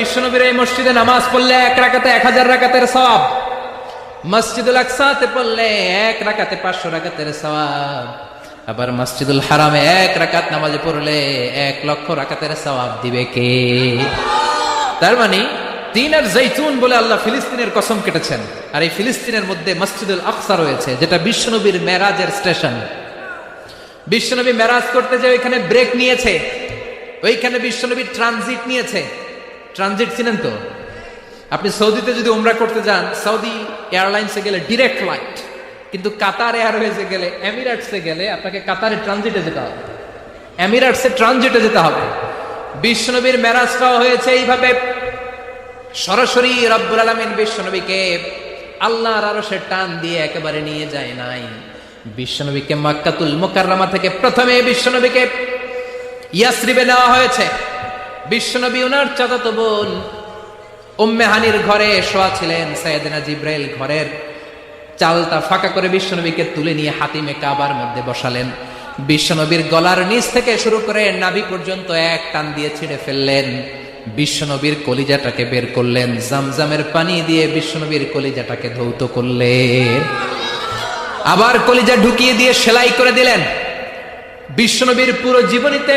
বিশ্বনবীর এই মসজিদে নামাজ পড়লে এক রাকাতে এক হাজার রাকাতের সব মসজিদুল আকসাতে পড়লে এক রাকাতে পাঁচশো রাকাতের সওয়াব। আবার মসজিদুল হারামে এক রাকাত নামাজে পড়লে এক লক্ষ রাকাতের সওয়াব দিবে কে? তার মানে তিন আর জৈতুন বলে আল্লাহ ফিলিস্তিনের কসম কেটেছেন। আর এই ফিলিস্তিনের মধ্যে মসজিদুল আকসা রয়েছে, যেটা বিশ্বনবীর মেরাজের স্টেশন। বিশ্বনবী মেরাজ করতে যে ওইখানে ব্রেক নিয়েছে, ওইখানে বিশ্বনবীর ট্রানজিট নিয়েছে ট্রানজিট ছিলেন তো? আপনি সৌদিতে যদি উমরা করতে যান, সৌদি এয়ারলাইন্সে গেলে ডিরেক্ট ফ্লাইট কিন্তু কাতার এয়ারওয়েজে গেলে, এমিরেটসে গেলে আপনাকে কাতারে ট্রানজিটে যেতে হবে। এমিরেটসে ট্রানজিটে যেতে হবে। বিশ্বনবীর মেরাজটাও হয়েছে এইভাবে। সরাসরি রব্বুল আলমিন বিশ্বনবীকে আল্লাহর আরও সে টান দিয়ে একেবারে নিয়ে যায় নাই। বিশ্বনবীকে মাক্কাতুল মোকাররমা থেকে প্রথমে বিশ্বনবীকে ইয়াসরিবে নেওয়া হয়েছে। বিশ্বনবী ওনার চাচাতো বোন উম্মে হানির ঘরে শোয়া ছিলেন, সাইয়েদনা জিব্রাইল ঘরের চালটা ফাঁকা করে বিশ্বনবীকে তুলে নিয়ে হাতিমে কাবার মধ্যে বসালেন। বিশ্বনবীর গলার নিচ থেকে শুরু করে নাভি পর্যন্ত এক টান দিয়ে ছিঁড়ে ফেললেন। বিশ্বনবীর কলিজাটাকে বের করলেন, জামজামের পানি দিয়ে বিশ্বনবীর কলিজাটাকে ধৌত করলেন। আবার কলিজা ঢুকিয়ে দিয়ে সেলাই করে দিলেন। বিশ্বনবীর পুরো জীবনীতে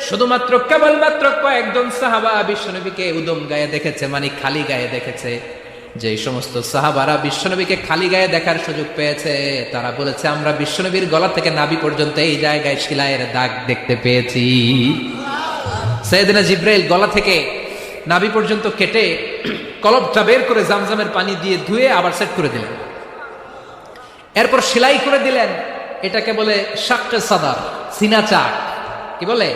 শুধুমাত্র কেবলমাত্র কয়েকজন সাহাবা বিশ্বনবীকে উদম গায়ে দেখেছে মানে খালি গায়ে দেখেছে। যে সমস্ত সাহাবারা বিশ্বনবীকে খালি গায়ে দেখার সুযোগ পেয়েছে, তারা বলেছে, আমরা বিশ্বনবীর গলা থেকে নাভি পর্যন্ত এই জায়গায় শিলায়ের দাগ দেখতে পেয়েছি। সৈয়দিনা জিব্রাইল গলা থেকে নাভি পর্যন্ত কেটে কলবটা বের করে জামজামের পানি দিয়ে ধুয়ে আবার সেট করে দিলেন। এরপর সেলাই করে দিলেন। এটাকে বলে শাক্কে সাদার, সিনা চাক। কি বলে?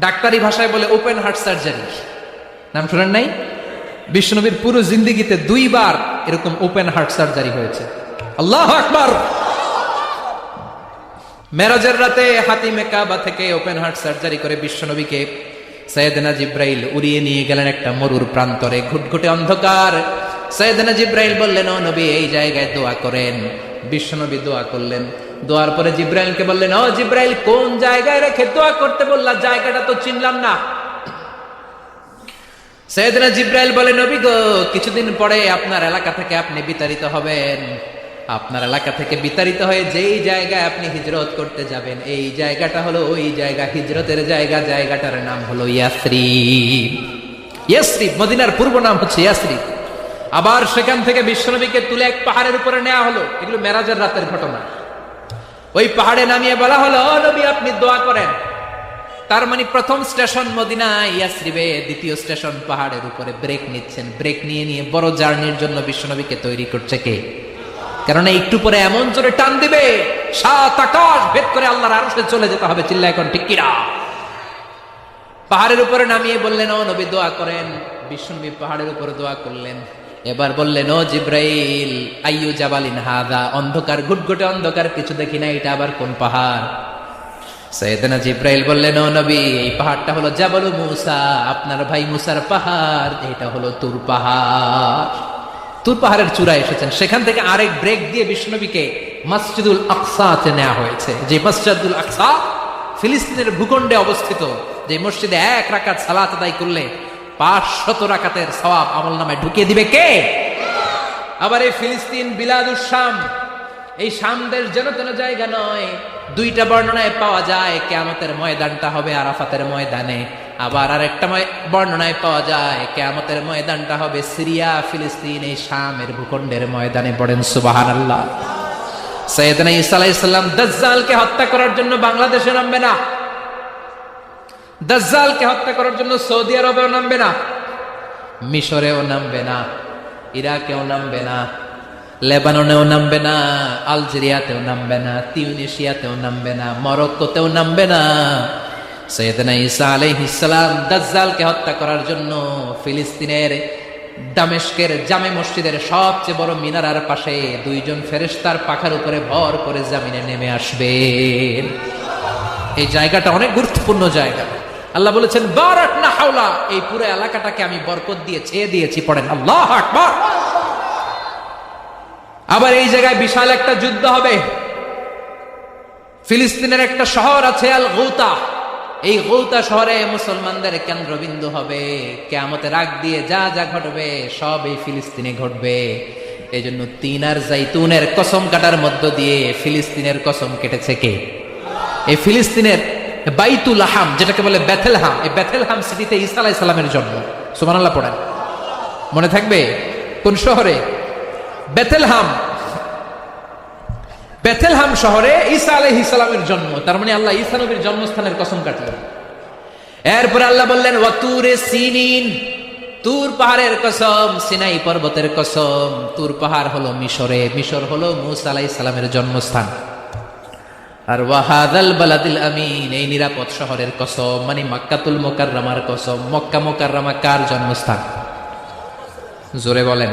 ডাক্তারি ভাষায় বলে ওপেন হার্ট সার্জারি নাম শোনেন নাই? বিষ্ণনবীর পুরো জিন্দিগিতে দুইবার এরকম ওপেন হার্ট সার্জারি হয়েছে। আল্লাহ আকবার! মেরাজের রাতে হাতিমে কাবা থেকে ওপেন হার্ট সার্জারি করে বিশ্বনবীকে সৈয়দনা জিব্রাইল উড়িয়ে নিয়ে গেলেন একটা মরুর প্রান্তরে। ঘুটঘুটে অন্ধকার। সৈয়দনা জিব্রাইল বললেন, ও নবী, এই জায়গায় দোয়া করেন। বিশ্বনবী দোয়া করলেন। দোয়ার পরে জিব্রাইলকে বললেন, ও জিব্রাইল, কোন জায়গায় রেখে দোয়া করতে বললা? জায়গাটা তো চিনলাম না। সৈয়দনা জিব্রাইল বলে, নবী গো, কিছুদিন পরে আপনার এলাকা থেকে আপনি বিতাড়িত হবেন। আপনার এলাকা থেকে বিতাড়িত হয়ে যেই জায়গায় আপনি হিজরত করতে যাবেন, এই জায়গাটা হলো ওই জায়গা। হিজরতের জায়গা, জায়গাটার নাম হলো ইয়াসরিব। ইয়াসরিব, মদিনার পূর্ব নাম হচ্ছে ইয়াসরিব। আবার সেখান থেকে বিশ্বনবীকে তুলে এক পাহাড়ের উপরে নেওয়া হলো। এগুলো মেরাজের রাতের ঘটনা। ওই পাহাড়ে নামিয়ে বলা হলো নবী, আপনি দোয়া করেন। তার মানে প্রথম স্টেশন মদিনা ইয়াসরিবে, দ্বিতীয় স্টেশন পাহাড়ের উপরে ব্রেক নিচ্ছেন। ব্রেক নিয়ে নিয়ে বড় জার্নির জন্য বিশ্বনবীকে তৈরি করছে কে? কারণ একটু পরে এমন জোরে টান দিবে, সাত আকাশ ভেদ করে আল্লাহর আরশে চলে যেতে হবে। চিল্লা, এখন ঠিক কিরা পাহাড়ের উপরে নামিয়ে বললেন, ও নবী, দোয়া করেন। বিশ্বনবী পাহাড়ের উপরে দোয়া করলেন। এবার বললেন, ও জিব্রাইল, আইয়ু জাবালিন হাদা, অন্ধকার, ঘুটঘুটে অন্ধকার, কিছু দেখি না, এটা আবার কোন পাহাড়? সৈয়দনা জিব্রাইল বললেন, ও নবী, এই পাহাড়টা হলো জাবালু মুসা, আপনার ভাই মুসার পাহাড়, এটা হলো তুর পাহাড়। তুর পাহাড়ের চূড়ায় এসেছেন। সেখান থেকে আরেক ব্রেক দিয়ে বিষ্ণবীকে মসজিদুল আকসাতে নেওয়া হয়েছে, যে মসজিদুল আকসা ফিলিস্তিনের ভূখণ্ডে অবস্থিত, যে মসজিদে এক রাকাত সালাত আদায় করলে পাঁচশত রাকাতের সওয়াব আমল নামায় ঢুকিয়ে দিবে কে? আবার এই ফিলিস্তিন বিলাদুস শাম, এই শাম দেশ যেন তেন জায়গা নয়, দুইটা বর্ণনায় পাওয়া যায়, কেয়ামতের ময়দানটা হবে আরাফাতের ময়দানে। আবার আরেকটা বর্ণনায় পাওয়া যায়, কেয়ামতের ময়দানটা হবে সিরিয়া, ফিলিস্তিন, এই শামের ভূখণ্ডের ময়দানে পড়েন সুবাহান আল্লাহ সৈয়দনা ইসা আলাইসাল্লাম দাজ্জালকে হত্যা করার জন্য বাংলাদেশে নামবে না। দাজ্জালকে হত্যা করার জন্য সৌদি আরবেও নামবে না, মিশরেও নামবে না, ইরাকেও নামবে না, লেবাননেও নামবে না, আলজেরিয়াতেও নামবে না, তিউনিশিয়াতেও নামবে না, মরক্কোতেও নামবে না। সৈয়দনা ঈসা আলাইহিসসালাম দাজ্জালকে হত্যা করার জন্য ফিলিস্তিনের, দামেস্কের জামে মসজিদের সবচেয়ে বড় মিনারার পাশে দুইজন ফেরেশতার পাখার উপরে ভর করে জামিনে নেমে আসবেন এই জায়গাটা অনেক গুরুত্বপূর্ণ জায়গা। আল্লাহ বলেছেন, বারাক না হাওলা। এই পুরো এলাকাটাকে আমি বরকত দিয়ে ছেয়ে দিয়েছি, পড়েন। আল্লাহ আকবার। আবার এই জায়গায় বিশাল একটা যুদ্ধ হবে। ফিলিস্তিনের একটা শহর আছে আল গৌতা এই গৌতা শহরে মুসলমানদের কেন্দ্রবিন্দু হবে। কেয়ামতের আগ দিয়ে যা যা ঘটবে, সব এই ফিলিস্তিনে ঘটবে। এই জন্য তিন আর জাইতুনের কসম কাটার মধ্য দিয়ে ফিলিস্তিনের কসম কেটেছে কে? এই ফিলিস্তিনের বাইতুল আহাম যেটাকে বলে বেথেলহাম। এই বেথেলহাম সিটিতে ঈসা আলাইহিস সালামের জন্ম। সুবহানাল্লাহ পড়েন। মনে থাকবে? কোন শহরে? বেথেলহাম। বেথেলহাম শহরে ঈসা আলাইহিস সালামের জন্ম। তার মানে আল্লাহ ঈসা জন্মস্থানের কসম কাটলেন। এরপরে আল্লাহ বললেন ওয়াতুরে সিনিন। তুর পাহাড়ের কসম, সিনাই পর্বতের কসম। তুর পাহাড় হলো মিশরে। মিশর হলো মুসা আলাইহিস সালামের জন্মস্থান। আর ওয়াহাদাল বালাদিল আমিন, এই নিরাপদ শহরের কসম মানে মাক্কাতুল মোকাররামার কসম, মক্কা মোকাররামা কার জন্মস্থান? জোরে বলেন।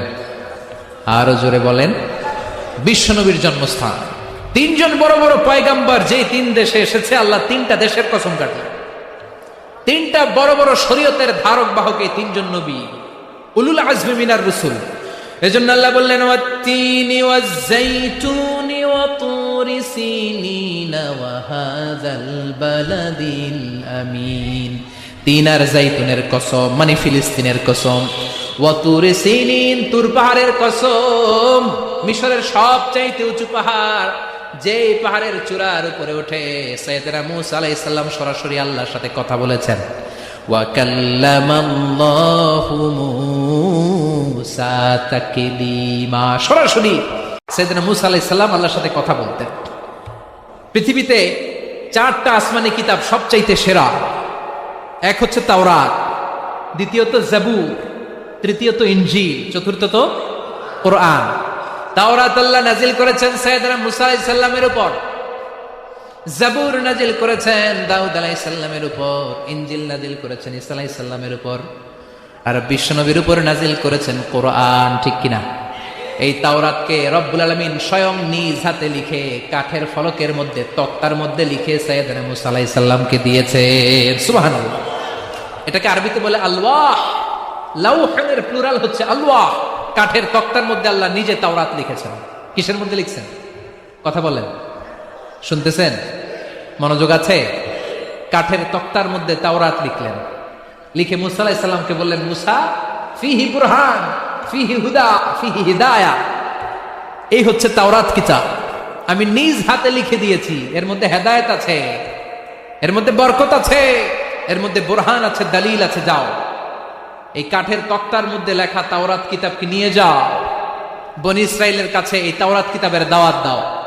আরও জোরে বলেন। বিশ্বনবীর জন্মস্থান। তিনজন বড় বড় পয়গাম্বার যেই তিন দেশে এসেছে, আল্লাহ তিনটা দেশের কসম কাটলেন। তিনটা বড় বড় শরীয়তের ধারক বাহক তিনজন নবী। উলুল আজমি মিনার রসুল। এজন্য আল্লাহ বললেন, ওয়াত্তিনি ওয়াজ্জাইতুনি ওয়াতুরি সিনিনা ওয়া হাযাল বালাদিল আমিন। তিন আর জাইতুনের কসম মানে ফিলিস্তিনের কসম। ওয়াতুরি সিনিন, তুর পাহাড়ের কসম, মিশরের সবচাইতে উঁচু পাহাড়, যেই পাহাড়ের চূড়ার উপরে উঠে সৈয়দনা মুসা আলাইহিস সালাম সরাসরি আল্লাহর সাথে কথা বলেছেন। ওয়া কাল্লামাল্লাহু মুসা তাকলিমা। সরাসরি সৈয়দনা মুসা আলাইহিস সালাম আল্লাহর সাথে কথা বলতেন। পৃথিবীতে চারটা আসমানি কিতাব সবচাইতে সেরা। এক হচ্ছে তাওরাত, দ্বিতীয়ত জাবুর, তৃতীয়ত ইনজিল, চতুর্থত কোরআন। তাওরাত আল্লাহ নাজিল করেছেন সৈয়দনা মুসা আলাইহিস সালামের উপর। জাবুর নাজিল করেছেন দাউদ আলাইহিস সালামের উপর, ইনজিল নাজিল করেছেন ঈসা আলাইহিস সালামের উপর, আর বিশ্বনবীর উপর নাজিল করেছেন কোরআন, ঠিক কিনা? এই তাওরাতকে রব্বুল আলমিন স্বয়ং নিজ হাতে লিখে, কাঠের ফলকের মধ্যে, তক্তার মধ্যে লিখে সৈয়দনা মুসা আলাইহিস সালামকে দিয়েছেন এটাকে আরবিতে বলে আলওয়াহ। লাউহের প্লুরাল হচ্ছে আলওয়াহ। কাঠের তক্তার মধ্যে আল্লাহ নিজে তাওরাত লিখেছেন। কিসের মধ্যে লিখছেন? কথা বলেন। শুনতেছেন? মনোযোগ আছে? কাঠের তক্তার মধ্যে তাওরাত লিখলেন। লিখে মুসা আলাইহিস সালামকে বললেন, মুসা, ফিহি বুরহান, ফিহি হুদা, ফিহি হিদায়া। এই হচ্ছে তাওরাত কিতাব। আমি নিজ হাতে লিখে দিয়েছি। এর মধ্যে হেদায়েত আছে, এর মধ্যে বরকত আছে, এর মধ্যে বোরহান আছে, দলিল আছে, যাও। এই কাঠের তক্তার মধ্যে লেখা তাওরাত কিতাবকে নিয়ে যাও। বনি ইসরায়েলের কাছে এই তাওরাত কিতাবের দাওয়াত দাও।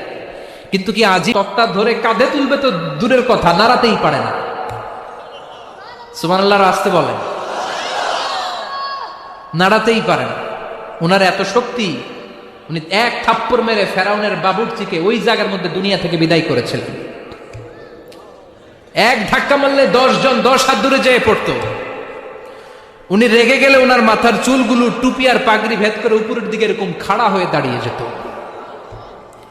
কিন্তু কি আজই তক্তা ধরে কাঁধে তুলবে তো দূরের কথা? নাড়াতেই পারে না। সুমান আল্লাহর আসতে বলেন নাড়াতেই পারে না। ওনার এত শক্তি, উনি এক থাপ্পড় মেরে ফেরাউনের বাবুরচিকে ওই জায়গার মধ্যে দুনিয়া থেকে বিদায় করেছিলেন এক ধাক্কা মারলে দশ জন দশ হাত দূরে যেয়ে পড়তো। উনি রেগে গেলে ওনার মাথার চুলগুলো টুপি আর পাগড়ি ভেদ করে উপরের দিকে এরকম খাড়া হয়ে দাঁড়িয়ে যেত।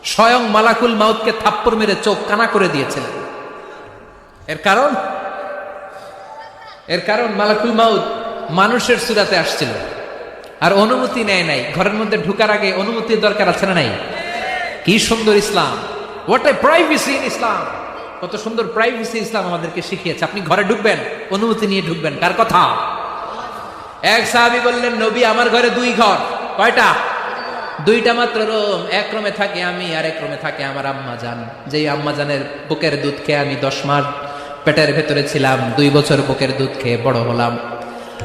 স্বয়ং মালাকুল মাউতকে থাপ্পড় মেরে চোখ কানা করে দিয়েছিলেন। এর কারণ? এর কারণ মালাকুল মাউত মানুষের সুরাতে আসছিল। আর অনুমতি নেয় নাই। ঘরের মধ্যে ঢুকার আগে অনুমতির দরকার আছে না নাই? কি সুন্দর ইসলাম। What a privacy in Islam কত সুন্দর প্রাইভেসি ইসলাম আমাদেরকে শিখিয়েছে। আপনি ঘরে ঢুকবেন, অনুমতি নিয়ে ঢুকবেন। কার কথা? এক সাহাবি বললেন, নবী, আমার ঘরে দুই ঘর। কয়টা? দুইটা মাত্র রুম, এক রুমে থাকে আমি আর এক রুমে থাকে আমার আম্মা জান। যেই আম্মা জানের বুকের দুধ খেয়ে আমি দশ মাস পেটের ভেতরে ছিলাম, দুই বছর বুকের দুধ খেয়ে বড় হলাম।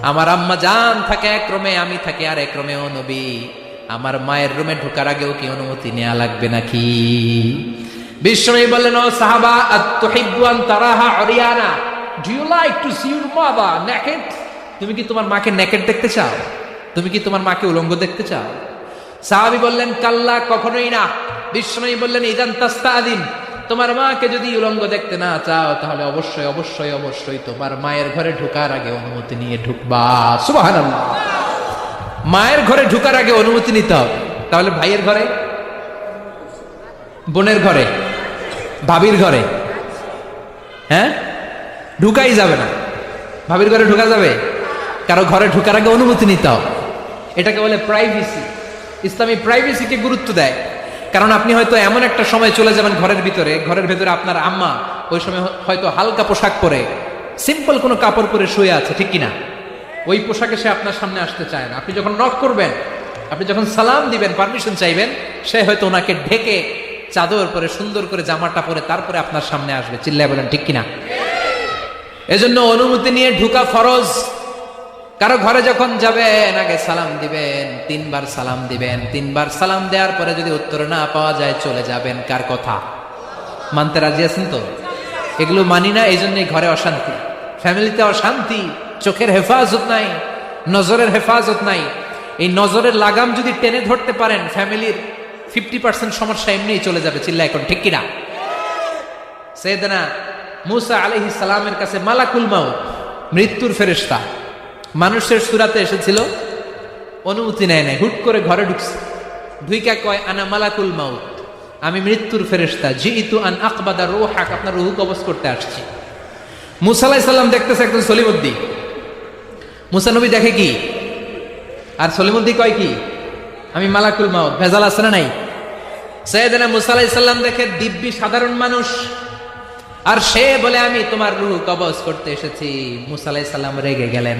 আমার আম্মা জান থাকে এক রুমে, আমি থাকি আর এক রুমে নবী। আমার মায়ের রুমে ঢোকার আগেও কি অনুমতি নেওয়া লাগবে নাকি? বিশ্বনবী বললেন, ও সাহাবা আত্তুহিব্বুয়ান তারাহা Oriana. Do you like to see your naked তুমি কি তোমার মাকে নেকেড দেখতে চাও? তুমি কি তোমার মাকে উলঙ্গ দেখতে চাও? সাহাবি বললেন, কাল্লা, কখনোই না। বিশ্বনবী বললেন, ইদান তাস্তাদিন, তোমার মাকে যদি উলঙ্গ দেখতে না চাও, তাহলে অবশ্যই অবশ্যই অবশ্যই তোমার মায়ের ঘরে ঢোকার আগে অনুমতি নিয়ে ঢুকবা। সুবহানাল্লাহ। মায়ের ঘরে ঢুকার আগে অনুমতি নিতে হবে। তাহলে ভাইয়ের ঘরে? বোনের ঘরে? ভাবির ঘরে? হ্যাঁ? ঢুকাই যাবে না। ভাবির ঘরে ঢুকা যাবে? কারও ঘরে ঢুকার আগে অনুমতি নিতে হবে। এটাকে বলে প্রাইভেসি ইসলামী প্রাইভেসিকে গুরুত্ব দেয়। কারণ আপনি হয়তো এমন একটা সময় চলে যাবেন ঘরের ভিতরে, ঘরের ভেতরে আপনার আম্মা ওই সময় হয়তো হালকা পোশাক পরে সিম্পল কোনো কাপড় পরে শুয়ে আছে, ঠিক কিনা? ওই পোশাকে সে আপনার সামনে আসতে চায় না। আপনি যখন নক করবেন, আপনি যখন সালাম দিবেন পারমিশন চাইবেন, সে হয়তো ওনাকে ঢেকে চাদর পরে, সুন্দর করে জামাটা পরে তারপরে আপনার সামনে আসবে। চিল্লায় বলেন, ঠিক কিনা? এজন্য অনুমতি নিয়ে ঢুকা ফরজ। কারও ঘরে যখন যাবেন, আগে সালাম দিবেন, তিনবার সালাম দিবেন। তিনবার সালাম দেওয়ার পরে যদি উত্তর না পাওয়া যায়, চলে যাবেন। কার কথা? মানতে রাজি আছেন তো? এগুলো মানি না এই জন্যই ঘরে অশান্তি। ফ্যামিলিতে অশান্তি, চোখের হেফাজত নাই, নজরের হেফাজত নাই। এই নজরের লাগাম যদি টেনে ধরতে পারেন, ফ্যামিলির ফিফটি পার্সেন্ট সমস্যা এমনিই চলে যাবে চিল্লা এখন, ঠিক কিনা? সেদনা মুসা আলহি সালামের কাছে মালাকুল মাউত, মৃত্যুর ফেরেস্তা মানুষের সুরাতে এসেছিল, অনুমতি নেয় নাই, হুট করে ঘরে ঢুকছে। ঢুইকা কয়, আনা মালাকুল মাউত, আমি মৃত্যুর ফেরেস্তা জি ইতু আন আকবাদা রোহাক, আপনার রুহু কবজ করতে আসছি। মুসালাই সাল্লাম দেখতেছে একজন সলিমুদ্দি। মুসানবী দেখে কি? আর সলিমুদ্দি কয় কি? আমি মালাকুল মাউত, ভেজাল আছে না নাই? সৈয়দনা মুসা আলাইহিস সালাম দেখে দিব্যি সাধারণ মানুষ। আর সে বলে, আমি তোমার রুহ কবজ করতে এসেছি। মুসা আলাইহিস সালাম রেগে গেলেন।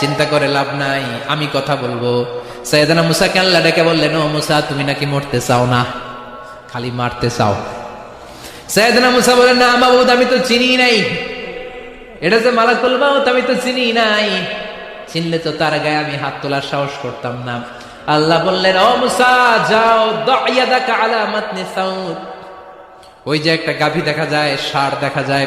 চিন্তা করে লাভ নাই, আমি কথা বলব। সৈয়দানা মুসাকে আল্লাহ ডেকে বললেন, ও মুসা, তুমি নাকি মরতে চাও না? খালি মারতে চাও। সৈয়দানা মুসা বলেন না মাবুদ, আমি তো চিনি নাই। এটা যে মালাকুল মাউত, আমি তো চিনি নাই। চিনলে তো তার গায়ে আমি হাত তোলার সাহস করতাম না। আল্লাহ বললেন, ও মুসা, যাও, দায়াদাকা আলা মাতনি সাউদ। ওই যে একটা গাভী দেখা যায়, ষাঁড় দেখা যায়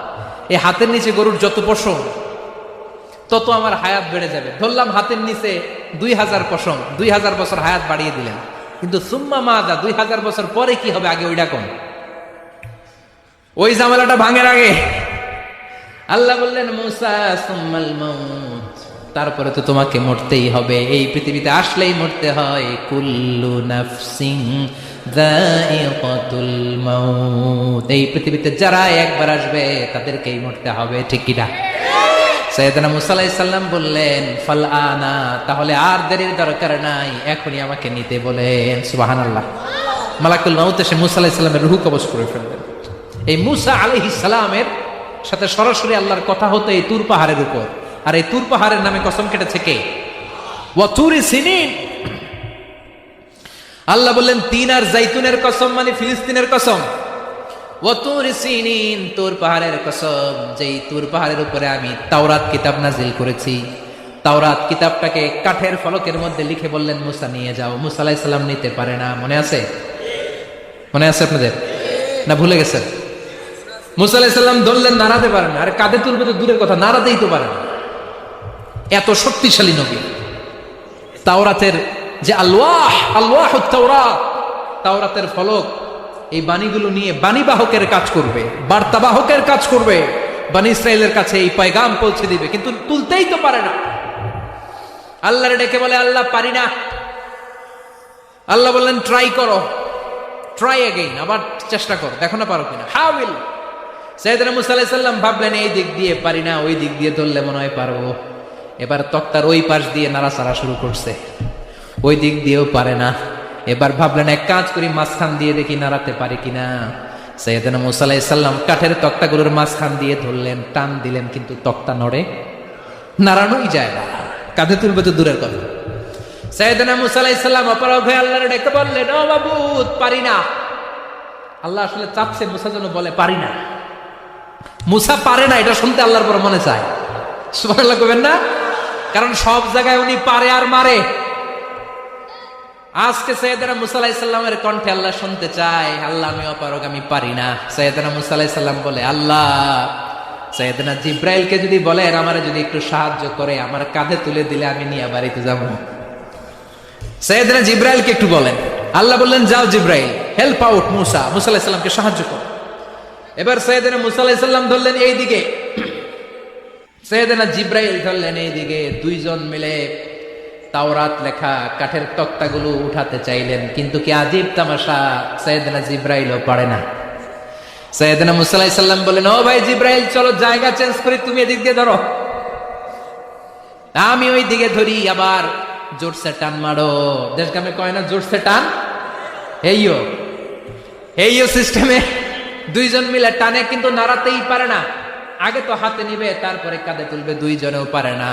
এই হাতের নিচে গরুর যত পশম, তত আমার হায়াত বেড়ে যাবে। ধরলাম হাতের নিচে দুই হাজার পশম, দুই হাজার বছর হায়াত বাড়িয়ে দিলেন। কিন্তু সুম্মা মাদা, দুই হাজার বছর পরে কি হবে? আগে ওইটা কোন। ওই জামালাটা ভাঙের আগে। আল্লাহ বললেন তারপরে তো তোমাকে মরতেই হবে। এই পৃথিবীতে আসলেই মরতে হয়। কুল্লু নাফসিং এই পৃথিবীতে যারা একবার আসবে, তাদেরকেই মরতে হবে, ঠিক কিনা? সৈয়দনা মুসা আলাইহিস বললেন, ফাল আনা তাহলে আর দেরির দরকার নাই, এখনই আমাকে নিতে বলেন, সুবহানাল্লাহ। মালাকুল মাউত এসে মুসা আলাইহিস সালামের রূহ কবজ করে ফেললেন। এই মুসা আলাইহিস সালামের সাথে সরাসরি আল্লাহর কথা হতো এই তুর পাহাড়ের উপর। আর এই তুর পাহাড়ের নামে কসম কেটেছে কে? ওয়াতুরি সিনিন। আল্লাহ বললেন, তিন আর জাইতুনের কসম মানে ফিলিস্তিনের কসম। তুর পাহাড়ের কসম। যেই তুর পাহাড়ের উপরে আমি তাওরাত কিতাব নাজিল করেছি। তাওরাত কিতাবটাকে কাঠের ফলকের মধ্যে লিখে বললেন, মুসা নিয়ে যাও। মুসা আলাইহিস সালাম নিতে পারে না। মনে আছে? মনে আছে আপনাদের? না ভুলে গেছেন? মুসা আলাইহিস সালাম ধরলেন, নাড়াতে পারেন আর কাঁধে তুলবে তো দূরের কথা, নাড়াতেই তো পারেন এত শক্তিশালী নবী। তাওরাতের যে আল্লাহ আল্লাহ তাওরাত তাওরাতের ফলক, এই বাণীগুলো নিয়ে বাণীবাহকের কাজ করবে বার্তাবাহকের কাজ করবে, বাণী ইসরায়েলের কাছে এই পয়গাম পৌঁছে দিবে, কিন্তু তুলতেই তো পারে না। আল্লাহরে ডেকে বলে, আল্লাহ, পারি না। আল্লাহ বললেন ট্রাই করো। ট্রাই এগেইন আবার চেষ্টা করো। দেখো না পারো কিনা। হা উইল সৈয়দনা মুসা ভাবলেন, এই দিক দিয়ে পারি না, ওই দিক দিয়ে ধরলে মনে হয় পারব। এবার তক্তার ওই পাশ দিয়ে নাড়াচাড়া শুরু করছে। ওই দিক দিয়েও পারে না। এবার ভাবলেন, এক কাজ করি, মাঝখান দিয়ে দেখি নাড়াতে পারি কিনা। সৈয়দনা মুসা আলাইহিস সালাম কাঠের তক্তাগুলোর মাঝখান দিয়ে ধরলেন, টান দিলেন, কিন্তু তক্তা নড়ে। নাড়ানোই যায় না। কাঁধে তুলবে তো দূরের কথা। সৈয়দনা মুসা আলাইহিস সালাম অপরাধ হয়ে আল্লাহর ডেকে বললেন, ও বাবু পারি না। আল্লাহ আসলে চাপছে, মুসা যেন বলে, পারি না। মুসা পারে না, এটা শুনতে আল্লাহর পর মনে চায়। সুবহানাল্লাহ কবেন না? কারণ সব জায়গায় উনি পারে আর মারে। আজকে সৈয়দনা মুসা আলাইসাল্লামের কণ্ঠে আল্লাহ শুনতে চায়, আল্লাহ, আমি অপারক আমি পারি না। সৈয়দনা মুসা আলাইসাল্লাম বলে, আল্লাহ, সৈয়দনা জিব্রাইলকে যদি বলেন, আমার যদি একটু সাহায্য করে, আমার কাঁধে তুলে দিলে আমি নিয়ে বাড়িতে যাব। সৈয়দনা জিব্রাইলকে একটু বলেন। আল্লাহ বললেন, যাও জিব্রাইল হেল্প আউট মুসা মুসা আলাইসাল্লামকে সাহায্য কর। এবার সৈয়দনা মুসা আলাইসাল্লাম ধরলেন এই দিকে সৈয়দনা জিব্রাইল ধরলেন এইদিকে, দুইজন মিলে তাওরাত লেখা কাঠের তক্তাগুলো উঠাতে চাইলেন, কিন্তু কি আজীব তামাশা সৈয়দনা জিব্রাইলও পারে না। সৈয়দনা মুসাল্লাহ সাল্লাম বলেন, ও ভাই জিব্রাইল, চলো জায়গা চেঞ্জ করি, তুমি এদিক দিয়ে ধরো। আমি ওই দিকে ধরি, আবার জোরসে টান মারো। দেশ গ্রামে কয় না, জোরসে টান? এইও এইও সিস্টেমে। দুইজন মিলে টানে, কিন্তু নাড়াতেই পারে না। আগে তো হাতে নিবে, তারপরে কাঁধে তুলবে, দুইজনেও পারে না।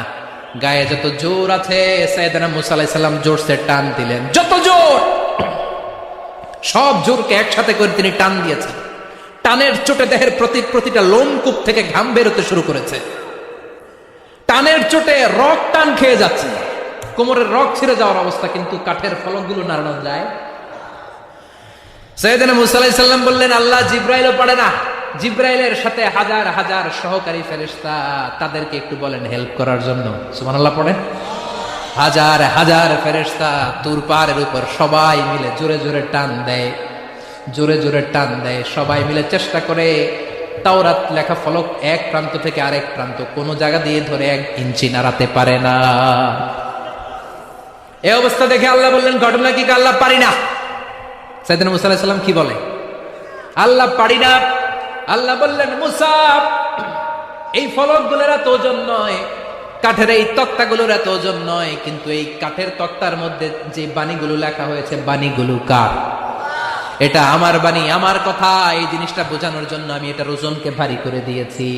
গায়ে যত জোর আছে সাইদানা মুসা সালাম জোরসে টান দিলেন। যত জোর! সব জোরকে একসাথে করে তিনি টান দিয়েছেন। টানের চোটে দেহের প্রতি প্রতিটা লোমকূপ থেকে ঘাম বেরোতে শুরু করেছে। টানের চোটে রক টান খেয়ে যাচ্ছে। কোমরের রক ছিঁড়ে যাওয়ার অবস্থা, কিন্তু কাঠের ফলকগুলো নাড়ানো যায়। সৈয়দনা মুসা বললেন, আল্লাহ জিব্রাইলও পারে না। জিব্রাইলের সাথে হাজার হাজার সহকারী ফেরেশতা তাদেরকে একটু বলেন হেল্প করার জন্য। সুবহানাল্লাহ পড়ে। হাজার হাজার ফেরেশতা তুর পাহাড়ের উপর সবাই মিলে জোরে জোরে টান দেয়। জোরে জোরে টান দেয়, সবাই মিলে চেষ্টা করে। তাওরাত লেখা ফলক এক প্রান্ত থেকে আরেক প্রান্ত, কোনো জায়গা দিয়ে ধরে এক ইঞ্চি নাড়াতে পারে না। এই অবস্থা দেখে আল্লাহ বললেন, ঘটনা কি আল্লাহ পারি না? সাইদিন মুসা আলাইহিস সালাম কি বলে? আল্লাহ পারি না আল্লাহ বললেন, মুসা, এই ফলক ফলকগুলোর এত ওজন নয়, কাঠের এই তক্তাগুলোর এত ওজন নয়, কিন্তু এই কাঠের তক্তার মধ্যে যে বাণীগুলো লেখা হয়েছে, বাণীগুলো কার? এটা আমার বাণী, আমার কথা, এই জিনিসটা বোঝানোর জন্য আমি এটার ওজনকে ভারী করে দিয়েছি।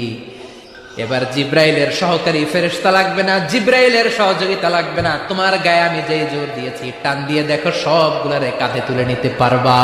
এবার জিব্রাইলের সহকারী ফেরেশতা লাগবে না, জিব্রাইলের সহযোগিতা লাগবে না। তোমার গায়ে আমি যেই জোর দিয়েছি, টান দিয়ে দেখো সবগুলারে কাঁধে তুলে নিতে পারবা।